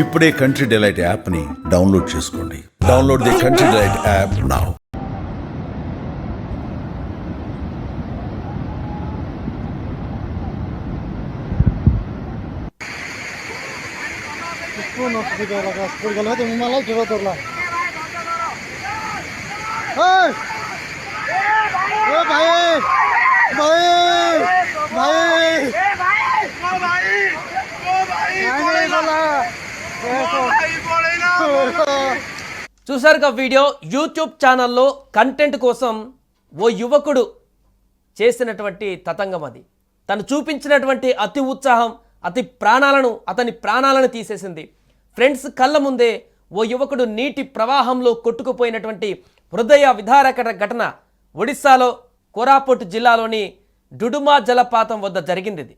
ఇప్పుడే country delight యాప్ని download చేసుకోండి download the country delight app now पूर्ण हॉस्पिटल का हॉस्पिटल है तो मला ठेवा तरला ए ए भाई भाई भाई చూసారుగా వీడియో? యూట్యూబ్ ఛానల్లో కంటెంట్ కోసం ఓ యువకుడు చేసినటువంటి తతంగం అది. తను చూపించినటువంటి అతి ఉత్సాహం అతి ప్రాణాలను అతని ప్రాణాలను తీసేసింది. ఫ్రెండ్స్ కళ్ళ ముందే ఓ యువకుడు నీటి ప్రవాహంలో కొట్టుకుపోయినటువంటి హృదయ విధారక ఘటన ఒడిశాలో కోరాపుట్ జిల్లాలోని డుడుమా జలపాతం వద్ద జరిగింది ఇది.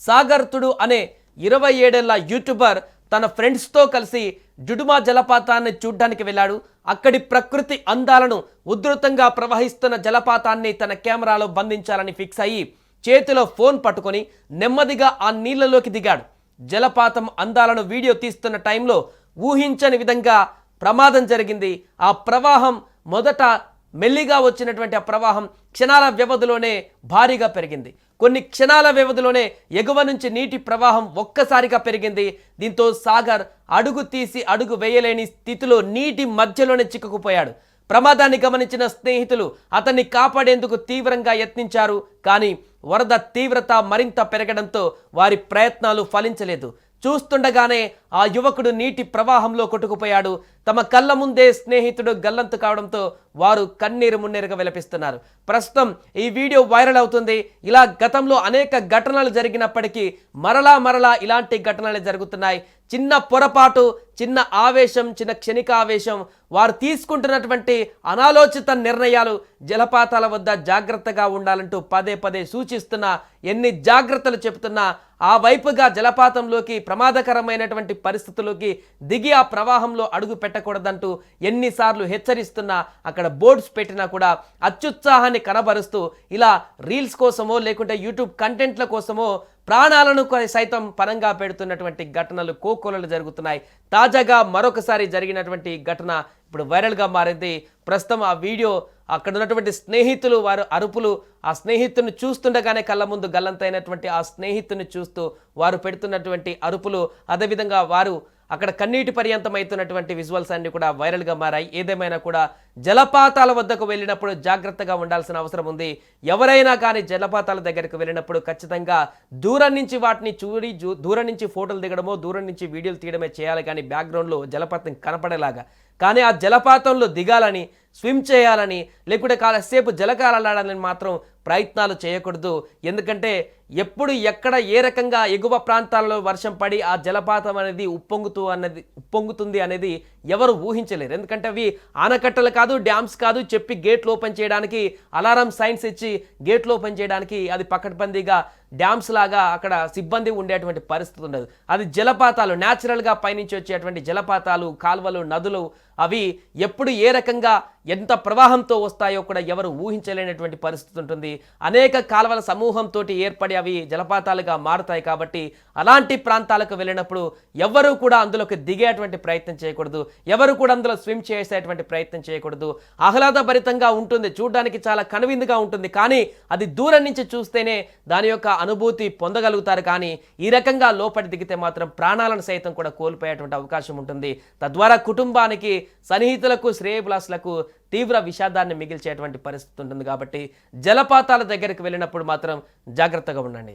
సాగర్తుడు అనే ఇరవై ఏడేళ్ళ యూట్యూబర్ తన ఫ్రెండ్స్తో కలిసి జుడుమా జలపాతాన్ని చూడ్డానికి వెళ్ళాడు. అక్కడి ప్రకృతి అందాలను ఉధృతంగా ప్రవహిస్తున్న జలపాతాన్ని తన కెమెరాలో బంధించాలని ఫిక్స్ అయ్యి చేతిలో ఫోన్ పట్టుకొని నెమ్మదిగా ఆ నీళ్ళలోకి దిగాడు. జలపాతం అందాలను వీడియో తీస్తున్న టైంలో ఊహించని విధంగా ప్రమాదం జరిగింది. ఆ ప్రవాహం మొదట మెల్లిగా వచ్చినటువంటి ఆ ప్రవాహం క్షణాల వ్యవధిలోనే భారీగా పెరిగింది. కొన్ని క్షణాల వ్యవధిలోనే ఎగువ నుంచి నీటి ప్రవాహం ఒక్కసారిగా పెరిగింది. దీంతో సాగర్ అడుగు తీసి అడుగు వేయలేని స్థితిలో నీటి మధ్యలోనే చిక్కుకుపోయాడు. ప్రమాదాన్ని గమనించిన స్నేహితులు అతన్ని కాపాడేందుకు తీవ్రంగా యత్నించారు. కానీ వరద తీవ్రత మరింత పెరగడంతో వారి ప్రయత్నాలు ఫలించలేదు. చూస్తుండగానే ఆ యువకుడు నీటి ప్రవాహంలో కొట్టుకుపోయాడు. తమ కళ్ళ ముందే స్నేహితుడు గల్లంతు కావడంతో వారు కన్నీరు మున్నీరుగా విలపిస్తున్నారు. ప్రస్తుతం ఈ వీడియో వైరల్ అవుతుంది. ఇలా గతంలో అనేక ఘటనలు జరిగినప్పటికీ మరలా మరలా ఇలాంటి ఘటనలు జరుగుతున్నాయి. చిన్న పొరపాటు చిన్న ఆవేశం చిన్న క్షణిక ఆవేశం వారు తీసుకుంటున్నటువంటి అనాలోచిత నిర్ణయాలు జలపాతాల వద్ద జాగ్రత్తగా ఉండాలంటూ పదే పదే సూచిస్తున్నా ఎన్ని జాగ్రత్తలు చెబుతున్నా ఆ వైపుగా జలపాతంలోకి ప్రమాదకరమైనటువంటి పరిస్థితుల్లోకి దిగి ఆ ప్రవాహంలో అడుగు పెట్టకూడదంటూ ఎన్నిసార్లు హెచ్చరిస్తున్నా అక్కడ బోర్డ్స్ పెట్టినా కూడా అత్యుత్సాహాన్ని కనబరుస్తూ ఇలా రీల్స్ కోసమో లేకుంటే యూట్యూబ్ కంటెంట్ల కోసమో ప్రాణాలను సైతం పరంగా పెడుతున్నటువంటి ఘటనలు కోకోలలు జరుగుతున్నాయి. తాజాగా మరొకసారి జరిగినటువంటి ఘటన ఇప్పుడు వైరల్గా మారింది. ప్రస్తుతం ఆ వీడియో అక్కడ ఉన్నటువంటి స్నేహితులు వారు అరుపులు ఆ స్నేహితుని చూస్తుండగానే కళ్ళ ముందు గల్లంతైనటువంటి ఆ స్నేహితుని చూస్తూ వారు పెడుతున్నటువంటి అరుపులు అదేవిధంగా వారు అక్కడ కన్నీటి పర్యంతమవుతున్నటువంటి విజువల్స్ అన్ని కూడా వైరల్గా మారాయి. ఏదేమైనా కూడా జలపాతాల వద్దకు వెళ్ళినప్పుడు జాగ్రత్తగా ఉండాల్సిన అవసరం ఉంది. ఎవరైనా కానీ జలపాతాల దగ్గరకు వెళ్ళినప్పుడు ఖచ్చితంగా దూరం నుంచి వాటిని చూడి దూరం నుంచి ఫోటోలు దిగడమో దూరం నుంచి వీడియోలు తీయడమే చేయాలి. కానీ బ్యాక్గ్రౌండ్లో జలపాతం కనపడేలాగా. కానీ ఆ జలపాతంలో దిగాలని స్విమ్ చేయాలని లేకుంటే కాలసేపు జలకాలాడాలని మాత్రం ప్రయత్నాలు చేయకూడదు. ఎందుకంటే ఎప్పుడు ఎక్కడ ఏ రకంగా ఎగువ ప్రాంతాల్లో వర్షం పడి ఆ జలపాతం అనేది ఉప్పొంగుతూ అన్నది ఉప్పొంగుతుంది అనేది ఎవరు ఊహించలేరు. ఎందుకంటే అవి ఆనకట్టలు కాదు డ్యామ్స్ కాదు చెప్పి గేట్లు ఓపెన్ చేయడానికి అలారం సైన్స్ ఇచ్చి గేట్లు ఓపెన్ చేయడానికి అది పకడ్బందీగా డ్యామ్స్ లాగా అక్కడ సిబ్బంది ఉండేటువంటి పరిస్థితి ఉండదు. అది జలపాతాలు న్యాచురల్గా పైనుంచి వచ్చేటువంటి జలపాతాలు కాలువలు నదులు అవి ఎప్పుడు ఏ రకంగా ఎంత ప్రవాహంతో వస్తాయో కూడా ఎవరు ఊహించలేనటువంటి పరిస్థితి ఉంటుంది. అనేక కాలువల సమూహంతో ఏర్పడి అవి జలపాతాలుగా మారుతాయి కాబట్టి అలాంటి ప్రాంతాలకు వెళ్ళినప్పుడు ఎవరు కూడా అందులోకి దిగేటువంటి ప్రయత్నం చేయకూడదు. ఎవరు కూడా అందులో స్విమ్ చేసేటువంటి ప్రయత్నం చేయకూడదు. ఆహ్లాదభరితంగా ఉంటుంది. చూడడానికి చాలా కనువిందుగా ఉంటుంది. కానీ అది దూరం నుంచి చూస్తేనే దాని యొక్క అనుభూతి పొందగలుగుతారు. కానీ ఈ రకంగా లోపలి దిగితే మాత్రం ప్రాణాలను సైతం కూడా కోల్పోయేటువంటి అవకాశం ఉంటుంది. తద్వారా కుటుంబానికి సన్నిహితులకు శ్రేయభిలాసులకు తీవ్ర విషాదాన్ని మిగిల్చేటువంటి పరిస్థితి ఉంటుంది కాబట్టి జలపాతాల దగ్గరికి వెళ్ళినప్పుడు మాత్రం జాగ్రత్తగా ఉండండి.